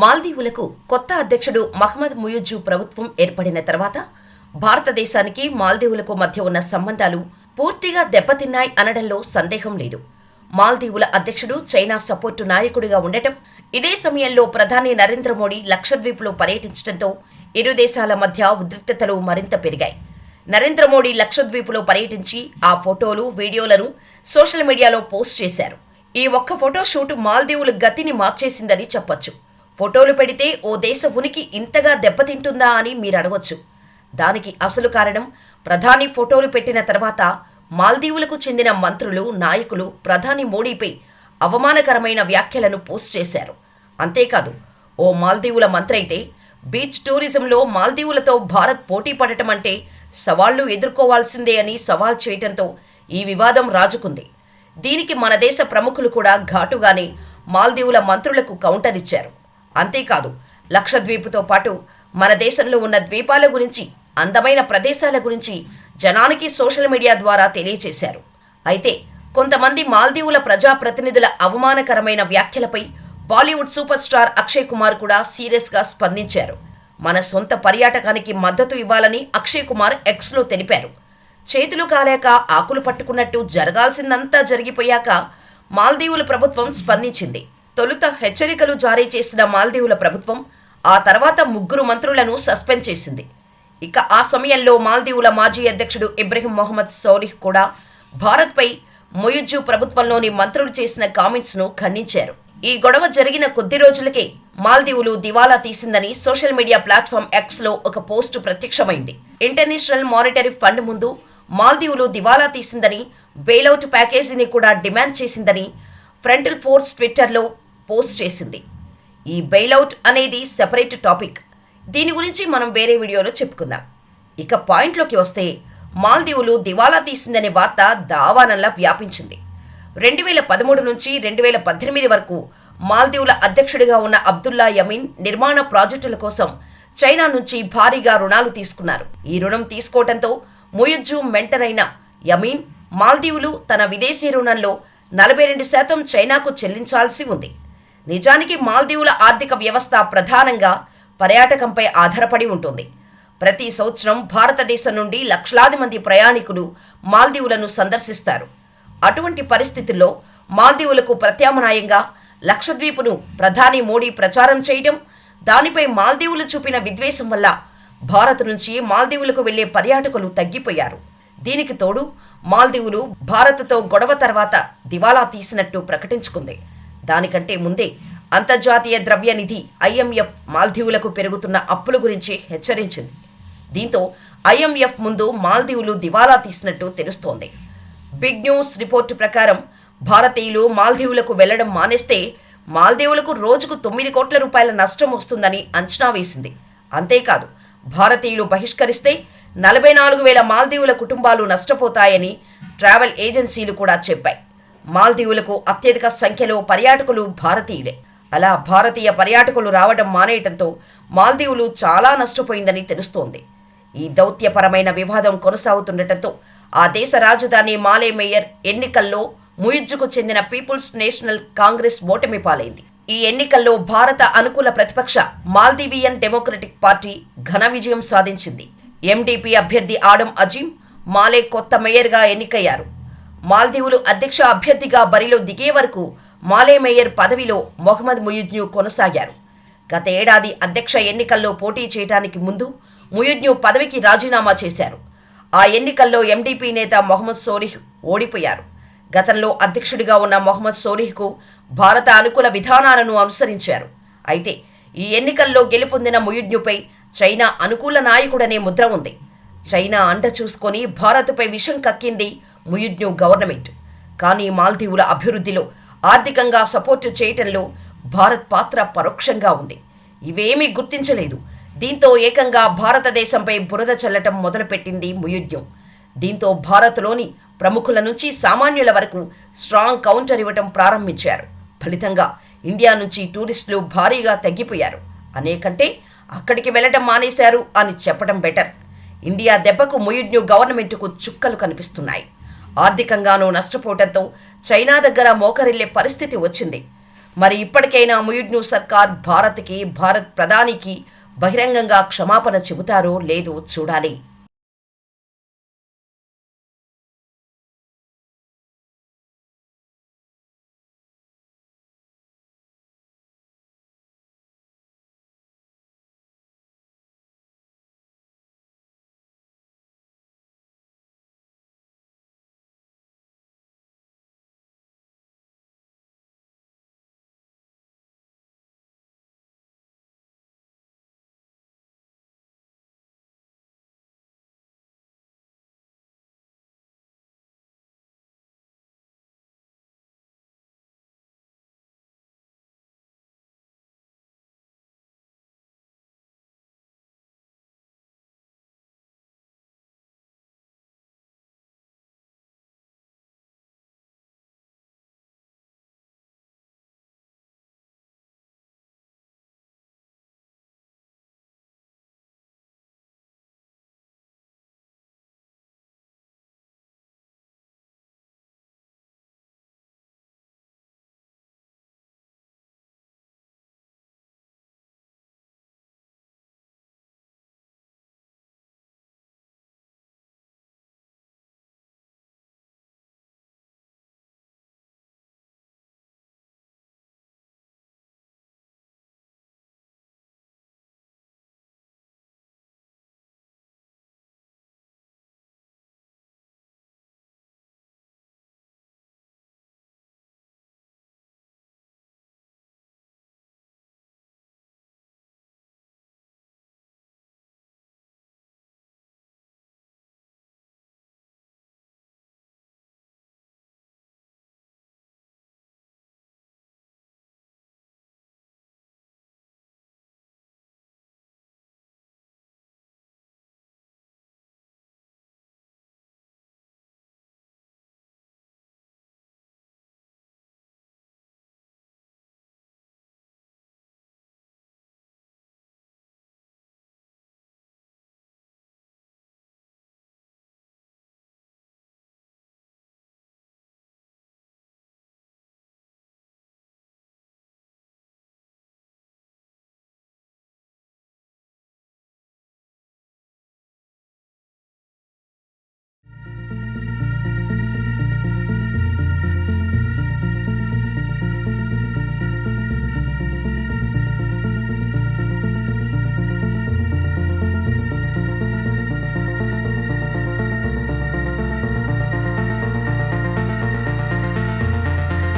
మాల్దీవులకు కొత్త అధ్యక్షుడు మహ్మద్ ముయుజు ప్రభుత్వం ఏర్పడిన తర్వాత భారతదేశానికి మాల్దీవులకు మధ్య ఉన్న సంబంధాలు పూర్తిగా దెబ్బతిన్నాయి అనడంలో సందేహం లేదు. మాల్దీవుల అధ్యక్షుడు చైనా సపోర్టు నాయకుడిగా ఉండటం ఇదే సమయంలో ప్రధాని నరేంద్ర మోడీ లక్షద్వీప్లో పర్యటించడంతో ఇరు దేశాల మధ్య ఉద్రిక్తతలు మరింత పెరిగాయి. నరేంద్ర మోడీ లక్షద్వీపులో పర్యటించి ఆ ఫోటోలు వీడియోలను సోషల్ మీడియాలో పోస్ట్ చేశారు. ఈ ఒక్క ఫోటో షూట్ మాల్దీవుల గతిని మార్చేసిందని చెప్పొచ్చు. ఫోటోలు పెడితే ఓ దేశ ఉనికి ఇంతగా దెబ్బతింటుందా అని మీరు అడగొచ్చు దానికి అసలు కారణం ప్రధాని ఫోటోలు పెట్టిన తర్వాత మాల్దీవులకు చెందిన మంత్రులు నాయకులు ప్రధాని మోడీపై అవమానకరమైన వ్యాఖ్యలను పోస్ట్ చేశారు. అంతేకాదు ఓ మాల్దీవుల మంత్రి అయితే బీచ్ టూరిజంలో మాల్దీవులతో భారత్ పోటీ పడటం అంటే సవాళ్ళు ఎదుర్కోవాల్సిందే అని సవాల్ చేయటంతో ఈ వివాదం రాజుకుంది. దీనికి మన దేశ ప్రముఖులు కూడా ఘాటుగానే మాల్దీవుల మంత్రులకు కౌంటర్ ఇచ్చారు. అంతేకాదు లక్షద్వీపుతో పాటు మన దేశంలో ఉన్న ద్వీపాల గురించి అందమైన ప్రదేశాల గురించి జనానికి సోషల్ మీడియా ద్వారా తెలియచేశారు. అయితే కొంతమంది మాల్దీవుల ప్రజాప్రతినిధుల అవమానకరమైన వ్యాఖ్యలపై Bollywood super star Akshay Kumar కూడా సీరియస్గా స్పందించారు. మన సొంత పర్యాటకానికి మద్దతు ఇవ్వాలని అక్షయ్ కుమార్ ఎక్స్లో తెలిపారు. చేతులు కాలేక ఆకులు పట్టుకున్నట్టు జరగాల్సిందంతా జరిగిపోయాక మాల్దీవుల ప్రభుత్వం స్పందించింది. తొలుత హెచ్చరికలు జారీ చేసిన మాల్దీవుల ప్రభుత్వం ఆ తర్వాత ముగ్గురు మంత్రులను సస్పెండ్ చేసింది. ఇక ఆ సమయంలో మాల్దీవుల మాజీ అధ్యక్షుడు ఇబ్రహీం మొహమ్మద్ సౌలిహ్ కూడా భారత్పై మొయుజ్జు ప్రభుత్వంలోని మంత్రులు చేసిన కామెంట్స్ను ఖండించారు. ఈ గొడవ జరిగిన కొద్ది రోజులకే మాల్దీవులు దివాలా తీసిందని సోషల్ మీడియా ప్లాట్ఫామ్ ఎక్స్లో ఒక పోస్టు ప్రత్యక్షమైంది. ఇంటర్నేషనల్ మానిటరీ ఫండ్ ముందు మాల్దీవులు దివాలా తీసిందని బెయిలౌట్ ప్యాకేజీని కూడా డిమాండ్ చేసిందని ఫ్రంటల్ ఫోర్స్ ట్విట్టర్లో పోస్ట్ చేసింది. ఈ బెయిలౌట్ అనేది సెపరేట్ టాపిక్ దీని గురించి మనం వేరే వీడియోలో చెప్పుకుందాం. ఇక పాయింట్లోకి వస్తే మాల్దీవులు దివాలా తీసిందనే వార్త దావానంలా వ్యాపించింది. రెండు వేల పదమూడు నుంచి రెండు వేల పద్దెనిమిది వరకు మాల్దీవుల అధ్యక్షుడిగా ఉన్న అబ్దుల్లా యమీన్ నిర్మాణ ప్రాజెక్టుల కోసం చైనా నుంచి భారీగా రుణాలు తీసుకున్నారు. ఈ రుణం తీసుకోవడంతో ముయుజ్జు మెంటర్ అయిన యమీన్ మాల్దీవులు తన విదేశీ రుణంలో నలభై రెండు శాతం చైనాకు చెల్లించాల్సి ఉంది. నిజానికి మాల్దీవుల ఆర్థిక వ్యవస్థ ప్రధానంగా పర్యాటకంపై ఆధారపడి ఉంటుంది. ప్రతి సంవత్సరం భారతదేశం నుండి లక్షలాది మంది ప్రయాణికులు మాల్దీవులను సందర్శిస్తారు. అటువంటి పరిస్థితుల్లో మాల్దీవులకు ప్రత్యామ్నాయంగా లక్షద్వీపును ప్రధాని మోడీ ప్రచారం చేయడం దానిపై మాల్దీవులు చూపిన విద్వేషం వల్ల భారత్ నుంచి మాల్దీవులకు వెళ్ళే పర్యాటకులు తగ్గిపోయారు. దీనికి తోడు మాల్దీవులు భారత్తో గొడవ తర్వాత దివాలా తీసినట్టు ప్రకటించుకుంది. దానికంటే ముందే అంతర్జాతీయ ద్రవ్య నిధి ఐఎంఎఫ్ మాల్దీవులకు పెరుగుతున్న అప్పుల గురించి హెచ్చరించింది. దీంతో ఐఎంఎఫ్ ముందు మాల్దీవులు దివాలా తీసినట్టు తెలుస్తోంది. బిగ్ న్యూస్ రిపోర్టు ప్రకారం భారతీయులు మాల్దీవులకు వెళ్ళడం మానేస్తే మాల్దీవులకు రోజుకు తొమ్మిది కోట్ల రూపాయల నష్టం వస్తుందని అంచనా వేసింది. అంతేకాదు భారతీయులు బహిష్కరిస్తే నలభై నాలుగు వేల మాల్దీవుల కుటుంబాలు నష్టపోతాయని ట్రావెల్ ఏజెన్సీలు కూడా చెప్పాయి. మాల్దీవులకు అత్యధిక సంఖ్యలో పర్యాటకులు భారతీయులే. అలా భారతీయ పర్యాటకులు రావడం మానేయటంతో మాల్దీవులు చాలా నష్టపోయిందని తెలుస్తోంది. ఈ దౌత్యపరమైన వివాదం కొనసాగుతుండటంతో ఆ దేశ రాజధాని మాలే మేయర్ ఎన్నికల్లో ముయిజ్జుకు చెందిన పీపుల్స్ నేషనల్ కాంగ్రెస్ ఓటమి పాలైంది. ఈ ఎన్నికల్లో భారత అనుకూల ప్రతిపక్ష మాల్దీవియన్ డెమోక్రటిక్ పార్టీ ఘన విజయం సాధించింది. ఎండీపీ అభ్యర్థి ఆడం అజీం మాలే కొత్త మేయర్గా ఎన్నికయ్యారు. మాల్దీవులు అధ్యక్ష అభ్యర్థిగా బరిలో దిగే వరకు మాలే మేయర్ పదవిలో మొహమ్మద్ ముయుజ్ను కొనసాగారు. గత ఏడాది అధ్యక్ష ఎన్నికల్లో పోటీ చేయడానికి ముందు ముయుజ్ను పదవికి రాజీనామా చేశారు. ఆ ఎన్నికల్లో ఎండీపీ నేత మొహమ్మద్ సోలిహ్ ఓడిపోయారు. గతంలో అధ్యక్షుడిగా ఉన్న మొహమ్మద్ సోలిహ్కు భారత అనుకూల విధానాలను అనుసరించారు. అయితే ఈ ఎన్నికల్లో గెలుపొందిన ముయుజ్నుపై చైనా అనుకూల నాయకుడనే ముద్ర ఉంది. చైనా అండ చూసుకొని భారత్పై విషం కక్కింది ముయుజ్ను గవర్నమెంట్. కానీ మాల్దీవుల అభివృద్ధిలో ఆర్థికంగా సపోర్టు చేయటంలో భారత్ పాత్ర పరోక్షంగా ఉంది. ఇవేమీ గుర్తించలేదు. దీంతో ఏకంగా భారతదేశంపై బురద చల్లటం మొదలుపెట్టింది ముయుజ్యం దీంతో భారత్లోని ప్రముఖుల నుంచి సామాన్యుల వరకు స్ట్రాంగ్ కౌంటర్ ఇవ్వటం ప్రారంభించారు. ఫలితంగా ఇండియా నుంచి టూరిస్టులు భారీగా తగ్గిపోయారు. అనేకంటే అక్కడికి వెళ్ళటం మానేశారు అని చెప్పడం బెటర్. ఇండియా దెబ్బకు ముయుడ్ను గవర్నమెంట్కు చుక్కలు కనిపిస్తున్నాయి. ఆర్థికంగానూ నష్టపోవడంతో చైనా దగ్గర మోకరిల్లే పరిస్థితి వచ్చింది. మరి ఇప్పటికైనా ముయుడ్ను సర్కార్ భారత్కి భారత్ ప్రధానికి బహిరంగంగా క్షమాపణ చెబుతారో లేదో చూడాలి.